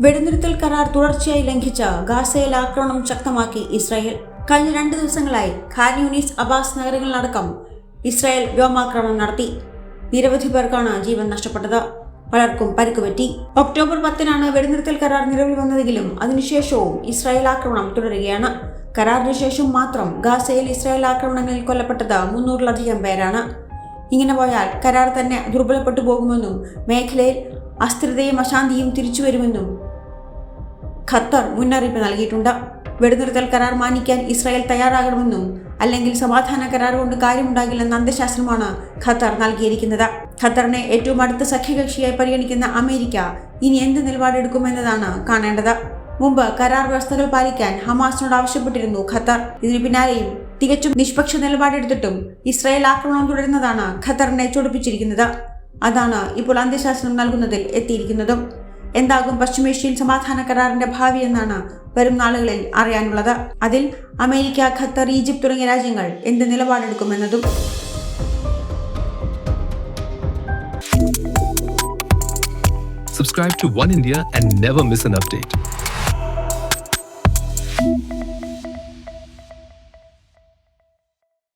വെടിനിർത്തൽ കരാർ തുടർച്ചയായി ലംഘിച്ച ഗാസയിൽ ആക്രമണം ശക്തമാക്കി ഇസ്രായേൽ. കഴിഞ്ഞ രണ്ട് ദിവസങ്ങളായി ഖാൻ യൂണിസ് അബാസ് നഗരങ്ങളിലടക്കം ഇസ്രായേൽ വ്യോമാക്രമണം നടത്തി. നിരവധി പേർക്കാണ് ജീവൻ നഷ്ടപ്പെട്ടത്. പലർക്കും പരിക്കുപറ്റി ഒക്ടോബർ പത്തിനാണ് വെടിനിർത്തൽ കരാർ നിലവിൽ വന്നതെങ്കിലും അതിനുശേഷവും ഇസ്രായേൽ ആക്രമണം തുടരുകയാണ്. കരാറിന് ശേഷം മാത്രം ഗാസയിൽ ഇസ്രായേൽ ആക്രമണങ്ങളിൽ കൊല്ലപ്പെട്ടത് മുന്നൂറിലധികം പേരാണ്. ഇങ്ങനെ പോയാൽ കരാർ തന്നെ ദുർബലപ്പെട്ടു പോകുമെന്നും മേഖലയിൽ അസ്ഥിരതയും അശാന്തിയും തിരിച്ചു വരുമെന്നും ഖത്തർ മുന്നറിയിപ്പ് നൽകിയിട്ടുണ്ട്. വെടിനിർത്തൽ കരാർ മാനിക്കാൻ ഇസ്രായേൽ തയ്യാറാകണമെന്നും അല്ലെങ്കിൽ സമാധാന കരാർ കൊണ്ട് കാര്യമുണ്ടാകില്ലെന്ന അന്തശാസ്ത്രമാണ് ഖത്തർ നൽകിയിരിക്കുന്നത്. ഖത്തറിനെ ഏറ്റവും അടുത്ത സഖ്യകക്ഷിയായി പരിഗണിക്കുന്ന അമേരിക്ക ഇനി എന്ത് നിലപാടെടുക്കുമെന്നതാണ് കാണേണ്ടത്. മുമ്പ് കരാർ വ്യവസ്ഥകൾ പാലിക്കാൻ ഹമാസിനോട് ആവശ്യപ്പെട്ടിരുന്നു ഖത്തർ. ഇതിനു പിന്നാലെയും തികച്ചും നിഷ്പക്ഷ നിലപാടെടുത്തിട്ടും ഇസ്രായേൽ ആക്രമണം തുടരുന്നതാണ് ഖത്തറിനെ ചൊടിപ്പിച്ചിരിക്കുന്നത്. അതാണ് ഇപ്പോൾ അന്ത്യശാസനം നൽകുന്നതിൽ എത്തിയിരിക്കുന്നതും. എന്താകും പശ്ചിമേഷ്യൻ സമാധാന കരാറിന്റെ ഭാവി എന്നാണ് വരും നാളുകളിൽ അറിയാനുള്ളത് അതിൽ അമേരിക്ക ഖത്തർ ഈജിപ്ത് തുടങ്ങിയ രാജ്യങ്ങൾ എന്ത് നിലപാടെടുക്കുമെന്നതും Subscribe to One India and never miss an update.